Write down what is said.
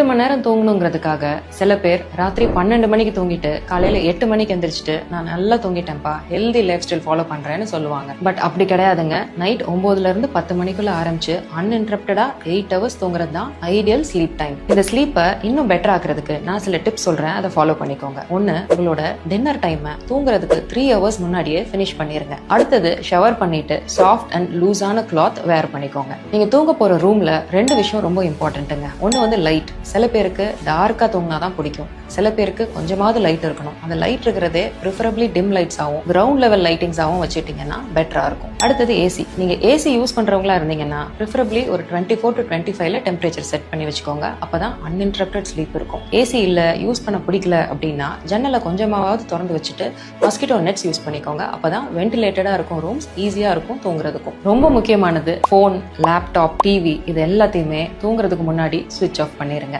எட்டு மணி நேரம் தூங்கணுங்கிறதுக்காக சில பேர் ராத்திரி பன்னெண்டு மணிக்கு தூங்கிட்டு காலையில எட்டு மணிக்கு எந்திரிச்சிட்டு நான் நல்லா தூங்கிட்டேன்ப்பா ஹெல்தி லைஃப் ஸ்டைல் ஃபாலோ பண்றேன்னு சொல்லுவாங்க. பட் அப்படி கிடையாதுங்க. நைட் ஒன்பதுல இருந்து பத்து மணிக்குள்ள ஆரம்பிச்சு அன்இன்டரப்டடா எயிட் ஹவர்ஸ் தூங்குறது தான் ஐடியல் ஸ்லீப் டைம் இந்த ஸ்லீப்பை இன்னும் பெட்டர் ஆக்குறதுக்கு நான் சில டிப்ஸ் சொல்றேன். அதை ஃபாலோ பண்ணிக்கோங்க. ஒன்னு உங்களோட டின்னர் டைமை தூங்குறதுக்கு த்ரீ ஹவர்ஸ் முன்னாடியே ஃபினிஷ் பண்ணிருங்க. அடுத்தது ஷவர் பண்ணிட்டு சாஃப்ட் அண்ட் லூஸான கிளாத் வேர் பண்ணிக்கோங்க. நீங்க தூங்க போற ரூம்ல ரெண்டு விஷயம் ரொம்ப இம்பார்ட்டன்ட்டுங்க ஒன்னு வந்து லைட் சில பேருக்கு டார்க்காக தூங்கினா தான் பிடிக்கும். சில பேருக்கு கொஞ்சமாவது லைட் இருக்கணும். அந்த லைட் இருக்கிறதே ப்ரிஃபரபிளி டிம் லைட்ஸாகவும் கிரவுண்ட் லெவல் லைட்டிங்ஸாகவும் வச்சுட்டீங்கன்னா பெட்டரா இருக்கும். அடுத்தது ஏசி நீங்க ஏசி யூஸ் பண்றவங்களா இருந்தீங்கன்னா ப்ரிஃபரபிளி ஒரு டுவெண்ட்டி ஃபோர் டு டுவெண்ட்டி ஃபைவ்ல டெம்பரேச்சர் செட் பண்ணி வச்சுக்கோங்க. அப்பதான் அன்இன்டரப்டட் ஸ்லீப் இருக்கும். ஏசி இல்ல யூஸ் பண்ண பிடிக்கல அப்படின்னா ஜன்னலை கொஞ்சமாவது திறந்து வச்சுட்டு மஸ்கிட்டோ நெட்ஸ் யூஸ் பண்ணிக்கோங்க. அப்பதான் வென்டிலேட்டடா இருக்கும் ரூம்ஸ் ஈஸியா இருக்கும் தூங்குறதுக்கும். ரொம்ப முக்கியமானது ஃபோன் லேப்டாப் டிவி இது எல்லாத்தையுமே தூங்குறதுக்கு முன்னாடி சுவிட்ச் ஆஃப் பண்ணிருங்க.